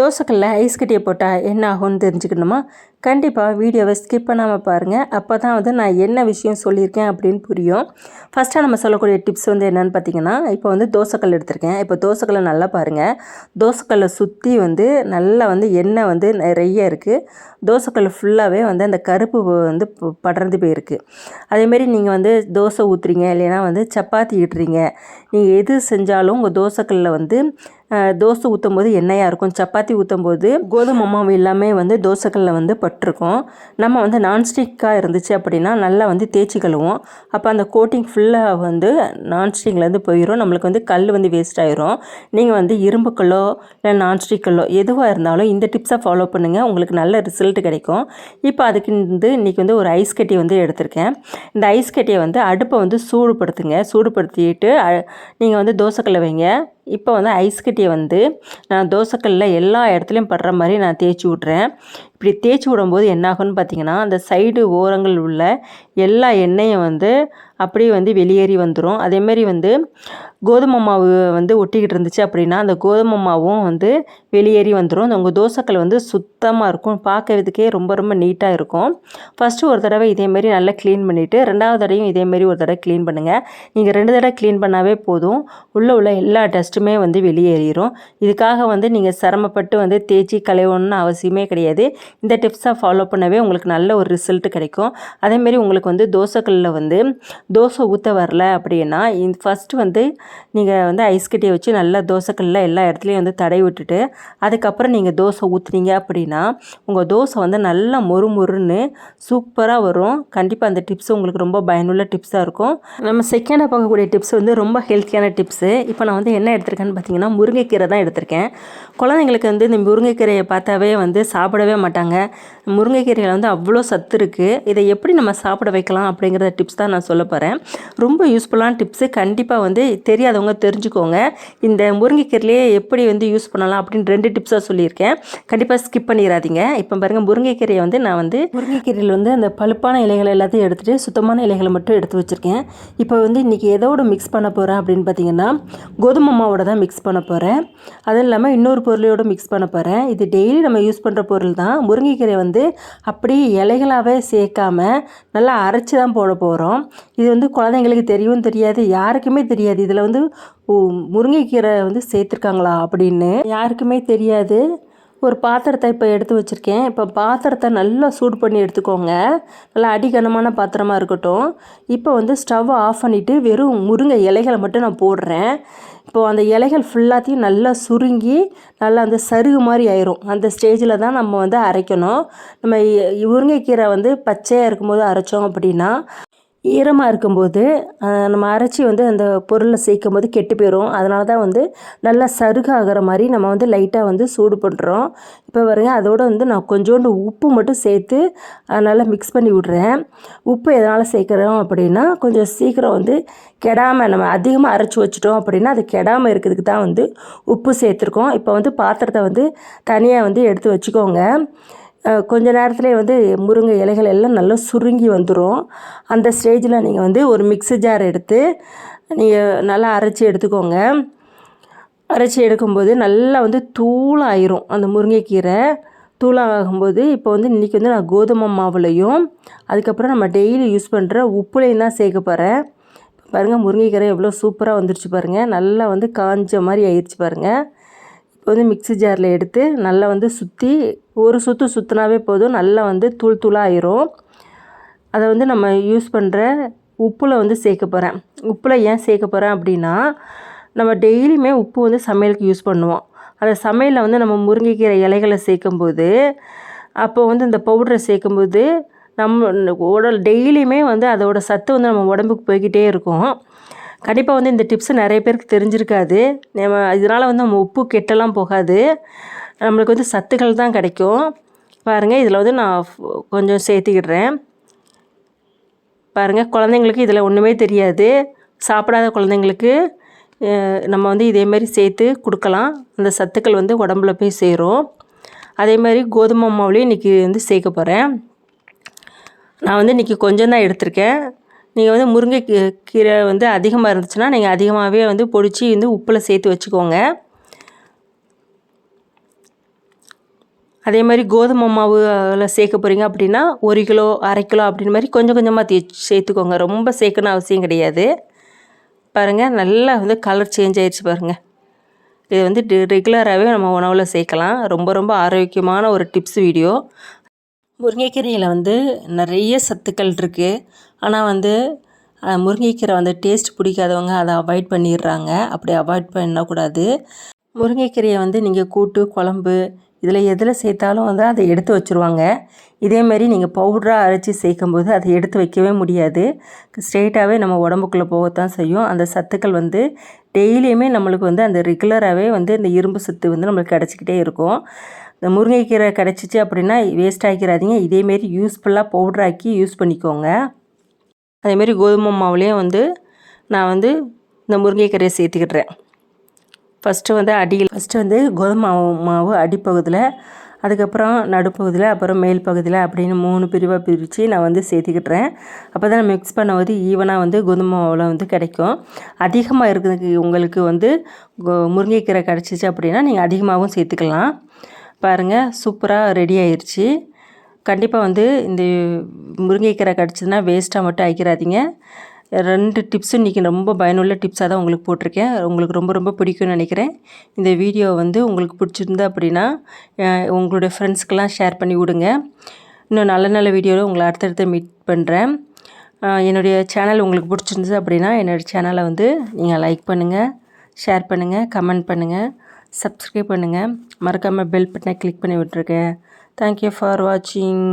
தோசைக்கல்ல ஐஸ் கட்டியை போட்டால் என்ன ஆகும்னு தெரிஞ்சுக்கணுமா? கண்டிப்பாக வீடியோவை ஸ்கிப் பண்ணாமல் பாருங்கள் அப்போ தான் வந்து நான் என்ன விஷயம் சொல்லியிருக்கேன் அப்படின்னு புரியும். ஃபஸ்ட்டாக நம்ம சொல்லக்கூடிய டிப்ஸ் வந்து என்னென்னு பார்த்தீங்கன்னா இப்போ வந்து தோசைக்கல் எடுத்திருக்கேன். இப்போ தோசைக்கல்லை நல்லா பாருங்கள் தோசைக்கல்லை சுற்றி வந்து நல்லா வந்து எண்ணெய் வந்து நிறைய இருக்குது தோசைக்கல் ஃபுல்லாகவே வந்து அந்த கருப்பு வந்து படர்ந்து போயிருக்கு. அதேமாரி நீங்கள் வந்து தோசை ஊற்றுறீங்க இல்லைன்னா வந்து சப்பாத்தி இடுறீங்க. நீங்கள் எது செஞ்சாலும் உங்கள் தோசைக்கல்லில் வந்து தோசை ஊற்றும் போது எண்ணெயாக இருக்கும். சப்பாத்தி ஊற்றும் போது கோதுமை மாவு எல்லாமே வந்து தோசைக்கல்லில் வந்து பட்டிருக்கும். நம்ம வந்து நான்ஸ்டிக்காக இருந்துச்சு அப்படின்னா நல்லா வந்து தேய்ச்சி கழுவோம் அப்போ அந்த கோட்டிங் ஃபுல்லாக வந்து நான்ஸ்டிக்லேருந்து போயிடும் நம்மளுக்கு வந்து கல் வந்து வேஸ்ட் ஆயிரும். நீங்கள் வந்து இரும்பு கல்லோ இல்லை நான்ஸ்டிக் கல்லோ எதுவாக இருந்தாலும் இந்த டிப்ஸை ஃபாலோ பண்ணுங்கள் உங்களுக்கு நல்ல ரிசல்ட் கிடைக்கும். இப்போ அதுக்கு வந்து இன்றைக்கி வந்து ஒரு ஐஸ் கட்டி வந்து எடுத்திருக்கேன். இந்த ஐஸ் கட்டியை வந்து அடுப்பை வந்து சூடுபடுத்துங்க. சூடுபடுத்திட்டு நீங்கள் வந்து தோசைக்கல்லை வைங்க. இப்போ வந்து ஐஸ் கட்டியை வந்து நான் தோசைக்கல்லில் எல்லா இடத்துலையும் படுற மாதிரி நான் தேய்ச்சி விட்றேன் இப்படி தேய்ச்சி விடும்போது என்னாகும்னு பார்த்தீங்கன்னா அந்த சைடு ஓரங்கள் உள்ள எல்லா எண்ணெயும் வந்து அப்படியே வந்து வெளியேறி வந்துடும் அதேமாரி வந்து கோதுமை மாவு வந்து ஒட்டிக்கிட்டு இருந்துச்சு அப்படின்னா அந்த கோதுமை மாவும் வந்து வெளியேறி வந்துடும் உங்கள் தோசைக்கல் வந்து சுத்தமாக இருக்கும். பார்க்கறதுக்கே ரொம்ப ரொம்ப நீட்டாக இருக்கும். ஃபஸ்ட்டு ஒரு தடவை இதேமாரி நல்லா க்ளீன் பண்ணிவிட்டு ரெண்டாவது தடவையும் இதேமாரி ஒரு தடவை க்ளீன் பண்ணுங்கள் நீங்கள் ரெண்டு தடவை க்ளீன் பண்ணாவே போதும். உள்ளே உள்ள எல்லா டஸ்ட்டுமே வந்து வெளியேறிடும் இதுக்காக வந்து நீங்கள் சிரமப்பட்டு வந்து தேய்ச்சி களையணும்னு அவசியமே கிடையாது. இந்த டிப்ஸை ஃபாலோ பண்ணவே உங்களுக்கு நல்ல ஒரு ரிசல்ட் கிடைக்கும். அதேமாரி உங்களுக்கு வந்து தோசைக்கல்லில் வந்து தோசை ஊற்ற வரல அப்படின்னா இந்த ஃபஸ்ட்டு வந்து நீங்கள் வந்து ஐஸ் கட்டியை வச்சு நல்லா தோசைக்கல்ல எல்லா இடத்துலையும் வந்து தடவி விட்டுட்டு அதுக்கப்புறம் நீங்கள் தோசை ஊற்றுனீங்க அப்படின்னா உங்கள் தோசை வந்து நல்லா மொறு மொறுன்னு சூப்பராக வரும். கண்டிப்பாக அந்த டிப்ஸ் உங்களுக்கு ரொம்ப பயனுள்ள டிப்ஸாக இருக்கும். நம்ம செகண்டாக பார்க்கக்கூடிய டிப்ஸ் வந்து ரொம்ப ஹெல்த்தியான டிப்ஸு இப்போ நான் வந்து என்ன எடுத்திருக்கேன்னு பார்த்தீங்கன்னா முருங்கைக்கீரை தான் எடுத்திருக்கேன். குழந்தைங்களுக்கு வந்து இந்த முருங்கைக்கீரையை பார்த்தாவே வந்து சாப்பிடவே மாட்டாங்க. முருங்கைக்கீரையில் வந்து அவ்வளோ சத்து இருக்குது இதை எப்படி நம்ம சாப்பிட வைக்கலாம் அப்படிங்கிற டிப்ஸ் தான் நான் சொல்ல போகிறேன் ரொம்ப யூஸ்ஃபுல்லான டிப்ஸு கண்டிப்பாக வந்து தெரியாதவங்க தெரிஞ்சுக்கோங்க. இந்த முருங்கைக்கீரையிலே எப்படி வந்து யூஸ் பண்ணலாம் அப்படின்னு ரெண்டு டிப்ஸாக சொல்லியிருக்கேன். கண்டிப்பாக ஸ்கிப் பண்ணிடாதீங்க. இப்போ பாருங்கள் முருங்கைக்கீரையை வந்து நான் வந்து முருங்கைக்கீரையில் வந்து அந்த பழுப்பான இலைகள் எல்லாத்தையும் எடுத்துகிட்டு சுத்தமான இலைகளை மட்டும் எடுத்து வச்சுருக்கேன். இப்போ வந்து இன்றைக்கி எதோட மிக்ஸ் பண்ண போகிறேன் அப்படின்னு பார்த்தீங்கன்னா கோதுமை மாவோட தான் மிக்ஸ் பண்ண போகிறேன் அதுவும் இல்லாமல் இன்னொரு பொருளையோடு மிக்ஸ் பண்ண போகிறேன் இது டெய்லி நம்ம யூஸ் பண்ணுற பொருள் தான். முருங்கைக்கீரை வந்து அப்படியே இலைகளாகவே சேர்க்காம நல்லா அரைச்சி தான் போட போகிறோம் இது வந்து குழந்தைங்களுக்கு தெரியவும் தெரியாது யாருக்குமே தெரியாது. இதில் வந்து முருங்கைக்கீரை வந்து சேர்த்துருக்காங்களா அப்படின்னு. யாருக்குமே தெரியாது. ஒரு பாத்திரத்தை இப்போ எடுத்து வச்சுருக்கேன். இப்போ பாத்திரத்தை நல்லா சூடு பண்ணி எடுத்துக்கோங்க. நல்லா அடிகனமான பாத்திரமாக இருக்கட்டும். இப்போ வந்து ஸ்டவ் ஆஃப் பண்ணிவிட்டு வெறும் முருங்கை இலைகளை மட்டும் நான் போடுறேன். இப்போது அந்த இலைகள் ஃபுல்லாத்தையும் நல்லா சுருங்கி நல்லா அந்த சருகு மாதிரி ஆயிரும். அந்த ஸ்டேஜில் தான் நம்ம வந்து அரைக்கணும். நம்ம முருங்கைக்கீரை வந்து பச்சையாக இருக்கும்போது அரைச்சோம் அப்படின்னா ஈரமாக இருக்கும்போது நம்ம அரைச்சி வந்து அந்த பொருளை சேர்க்கும் போது கெட்டு போயிடும் அதனால தான் வந்து நல்லா சருகாகிற மாதிரி நம்ம வந்து லைட்டாக வந்து சூடு பண்ணுறோம் இப்போ பாருங்க அதோட வந்து நான் கொஞ்சோண்டு உப்பு மட்டும் சேர்த்து நல்லா மிக்ஸ் பண்ணி விட்றேன். உப்பு எதனால் சேர்க்குறோம் அப்படின்னா கொஞ்சம் சீக்கிரம் வந்து கெடாமல் நம்ம அதிகமாக அரைச்சி வச்சிட்டோம் அப்படின்னா அது கெடாமல் இருக்கிறதுக்கு தான் வந்து உப்பு சேர்த்துருக்கோம். இப்போ வந்து பாத்திரத்தை வந்து தனியாக வந்து எடுத்து வச்சுக்கோங்க. கொஞ்ச நேரத்துலேயே வந்து முருங்கை இலைகள் எல்லாம் நல்லா சுருங்கி வந்துடும் அந்த ஸ்டேஜில் நீங்கள் வந்து ஒரு மிக்ஸி ஜார் எடுத்து நீங்கள் நல்லா அரைச்சி எடுத்துக்கோங்க. அரைச்சி எடுக்கும்போது நல்லா வந்து தூளாயிரும் அந்த முருங்கைக்கீரை. தூளாகும்போது இப்போ வந்து இன்றைக்கி வந்து நான் கோதுமை மாவுலையும் அதுக்கப்புறம் நம்ம டெய்லி யூஸ் பண்ணுற உப்புலையும் தான் சேர்க்க போகிறேன் பாருங்கள் முருங்கைக்கீரை எவ்வளோ சூப்பராக வந்துருச்சு பாருங்கள் நல்லா வந்து காஞ்ச மாதிரி ஆயிடுச்சு பாருங்கள் இப்போ வந்து மிக்ஸி ஜாரில் எடுத்து நல்லா வந்து சுற்றி ஒரு சுற்று சுற்றினாவே போதும். நல்லா வந்து தூள் தூளாக ஆயிரும். அதை வந்து நம்ம யூஸ் பண்ணுற உப்பில் வந்து சேர்க்க போகிறேன். உப்பில் ஏன் சேர்க்க போகிறேன் அப்படின்னா நம்ம டெய்லியுமே உப்பு வந்து சமையலுக்கு யூஸ் பண்ணுவோம். அந்த சமையலில் வந்து நம்ம முருங்கைக்கீரை இலைகளை சேர்க்கும்போது அப்போ வந்து இந்த பவுடரை சேர்க்கும்போது நம்ம உடல் டெய்லியுமே வந்து அதோடய சத்து வந்து நம்ம உடம்புக்கு போய்கிட்டே இருக்கும். கண்டிப்பாக வந்து இந்த டிப்ஸு நிறைய பேருக்கு தெரிஞ்சிருக்காது. நம்ம இதனால் வந்து நம்ம உப்பு கெட்டெல்லாம் போகாது. நம்மளுக்கு வந்து சத்துக்கள் தான் கிடைக்கும். பாருங்கள் இதில் வந்து நான் கொஞ்சம் சேர்த்துக்கிடுறேன். பாருங்கள் குழந்தைங்களுக்கு இதில் ஒன்றுமே தெரியாது. சாப்பிடாத குழந்தைங்களுக்கு நம்ம வந்து இதேமாரி சேர்த்து கொடுக்கலாம். அந்த சத்துக்கள் வந்து உடம்புல போய் சேரும். அதே மாதிரி கோதுமை மாவுலேயும் இன்றைக்கி வந்து சேர்க்க போகிறேன் நான் வந்து இன்றைக்கி கொஞ்சம் தான் எடுத்திருக்கேன். நீங்கள் வந்து முருங்கை கீரை வந்து அதிகமாக இருந்துச்சுன்னா நீங்கள் அதிகமாகவே வந்து பொடிச்சு வந்து உப்பில் சேர்த்து வச்சுக்கோங்க. அதே மாதிரி கோதுமை மாவு அதில் சேர்க்க போகிறீங்க அப்படின்னா ஒரு கிலோ அரை கிலோ அப்படின்னு மாதிரி கொஞ்சம் கொஞ்சமாக தே சேர்த்துக்கோங்க. ரொம்ப சேர்க்கணும் அவசியம் கிடையாது. பாருங்கள் நல்லா வந்து கலர் சேஞ்ச் ஆயிடுச்சு பாருங்கள் இது வந்து ரெகுலராகவே நம்ம உணவில் சேர்க்கலாம். ரொம்ப ரொம்ப ஆரோக்கியமான ஒரு டிப்ஸ் வீடியோ முருங்கைக்கீரையில் வந்து நிறைய சத்துக்கள் இருக்குது ஆனால் வந்து முருங்கைக்கீரை வந்து டேஸ்ட் பிடிக்காதவங்க அதை அவாய்ட் பண்ணிடுறாங்க. அப்படி அவாய்ட் பண்ணக்கூடாது முருங்கைக்கீரையை வந்து நீங்கள் கூட்டு குழம்பு இதில் எதில் சேர்த்தாலும் வந்து அதை எடுத்து வச்சுருவாங்க. இதேமாரி நீங்கள் பவுடராக அரைச்சி சேர்க்கும்போது அதை எடுத்து வைக்கவே முடியாது. ஸ்ட்ரெயிட்டாகவே நம்ம உடம்புக்குள்ளே போகத்தான் செய்யும். அந்த சத்துக்கள் வந்து டெய்லியுமே நம்மளுக்கு வந்து அந்த ரெகுலராகவே வந்து இந்த இரும்பு சத்து வந்து நம்மளுக்கு கிடச்சிக்கிட்டே இருக்கும். இந்த முருங்கைக்கீரை கிடச்சிச்சு அப்படின்னா வேஸ்ட் ஆக்கிடாதீங்க இதேமாரி யூஸ்ஃபுல்லாக பவுடராக்கி யூஸ் பண்ணிக்கோங்க. அதேமாரி கோதுமை மாவுலேயும் வந்து நான் வந்து இந்த முருங்கைக்கீரையை சேர்த்துக்கிட்டுறேன் ஃபஸ்ட்டு வந்து அடியில் ஃபஸ்ட்டு வந்து கோதுமை மாவு மாவு அடிப்பகுதியில் அதுக்கப்புறம் நடுப்பகுதியில் அப்புறம் மேல் பகுதியில் அப்படின்னு மூணு பிரிவாக பிரித்து நான் வந்து சேர்த்துக்கிட்டுறேன் அப்போ தான் மிக்ஸ் பண்ணும்போது ஈவனாக வந்து கோதுமை மாவில் வந்து கிடைக்கும். அதிகமாக இருக்கிறதுக்கு உங்களுக்கு வந்து கோ- முருங்கைக்கீரை கிடச்சிச்சு அப்படின்னா நீங்கள் அதிகமாகவும் சேர்த்துக்கலாம். பாருங்கள் சூப்பராக ரெடி ஆயிடுச்சு கண்டிப்பாக வந்து இந்த முருங்கைக்கீரை கிடச்சதுன்னா வேஸ்ட்டாக மட்டும் ஆக்கிடாதீங்க ரெண்டு டிப்ஸும் இன்றைக்கி ரொம்ப பயனுள்ள டிப்ஸாக தான் உங்களுக்கு போட்டிருக்கேன். உங்களுக்கு ரொம்ப ரொம்ப பிடிக்கும்னு நினைக்கிறேன். இந்த வீடியோ வந்து உங்களுக்கு பிடிச்சிருந்தா அப்படின்னா உங்களுடைய ஃப்ரெண்ட்ஸ்க்கெலாம் ஷேர் பண்ணி விடுங்க. இன்னும் நல்ல நல்ல வீடியோவில் உங்களை அடுத்தடுத்து மீட் பண்ணுறேன் என்னுடைய சேனல் உங்களுக்கு பிடிச்சிருந்தது அப்படின்னா என்னோடய சேனலை வந்து நீங்கள் லைக் பண்ணுங்கள் ஷேர் பண்ணுங்கள் கமெண்ட் பண்ணுங்கள் சப்ஸ்கிரைப் பண்ணுங்கள் மறக்காமல் பெல் பட்டனை கிளிக் பண்ணி விட்ருக்கேன் தேங்க்யூ ஃபார் வாட்சிங்